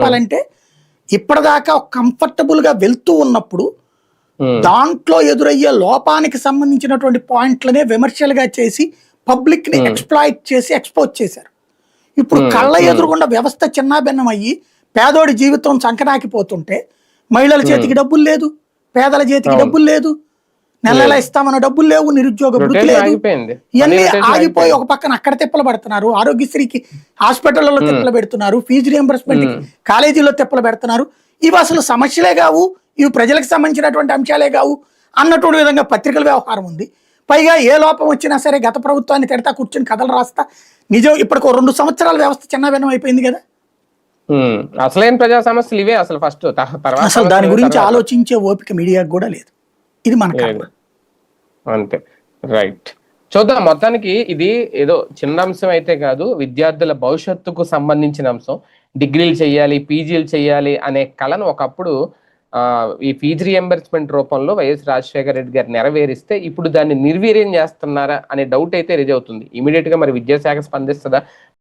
చెప్పాలంటే ఇప్పటిదాకా కంఫర్టబుల్గా వెళ్తూ ఉన్నప్పుడు దాంట్లో ఎదురయ్యే లోపానికి సంబంధించినటువంటి పాయింట్లనే విమర్శలుగా చేసి పబ్లిక్ని ఎక్స్ప్లాయిట్ చేసి ఎక్స్పోజ్ చేశారు. ఇప్పుడు కళ్ళ ఎదురుగుండా వ్యవస్థ చిన్నాభిన్నం అయ్యి పేదోడి జీవితం సంకనాకిపోతుంటే మహిళల చేతికి డబ్బులు లేదు పేదల చేతికి డబ్బులు లేదు నెల నెల ఇస్తామన్న డబ్బులు లేవు నిరుద్యోగ వృత్తి లేదు. ఇవన్నీ ఆగిపోయి ఒక పక్కన అక్కడ తిప్పలు పడుతున్నారు ఆరోగ్యశ్రీకి హాస్పిటల్లో తిప్పలు పెడుతున్నారు ఫీజు రియంబర్స్మెంట్ కాలేజీలో తిప్పలు పెడుతున్నారు. ఇవి అసలు సమస్యలే కావు ఇవి ప్రజలకు సంబంధించినటువంటి అంశాలే కావు అన్నటువంటి విధంగా పత్రికల వ్యవహారం ఉంది. పైగా ఏ లోపం వచ్చినా సరే గత ప్రభుత్వాన్ని తిడతా కూర్చొని కథలు రాస్తా. నిజం ఇప్పటికి రెండు సంవత్సరాల వ్యవస్థ చిన్నభిన్నం అయిపోయింది కదా. ఉమ్, అసలైన ప్రజా సమస్యలు ఇవే అసలు ఫస్ట్ అసలు దాని గురించి. ఆలోచించే ఓపిక మీడియాకు కూడా లేదు. ఇది మన. అంతే. రైట్. చూద్దాం మొత్తానికి ఇది ఏదో చిన్న అంశం అయితే కాదు విద్యార్థుల భవిష్యత్తుకు సంబంధించిన అంశం. డిగ్రీలు చేయాలి పీజీలు చేయాలి అనే కళను ఒకప్పుడు ఆ, ఈ ఫీజు రియంబర్స్మెంట్ రూపంలో వైఎస్ రాజశేఖర రెడ్డి గారు నెరవేరిస్తే ఇప్పుడు దాన్ని నిర్వీర్యం చేస్తున్నారా అనే డౌట్ అయితే రిజ్ అవుతుంది. ఇమీడియట్గా మరి విద్యాశాఖ స్పందిస్తుందా?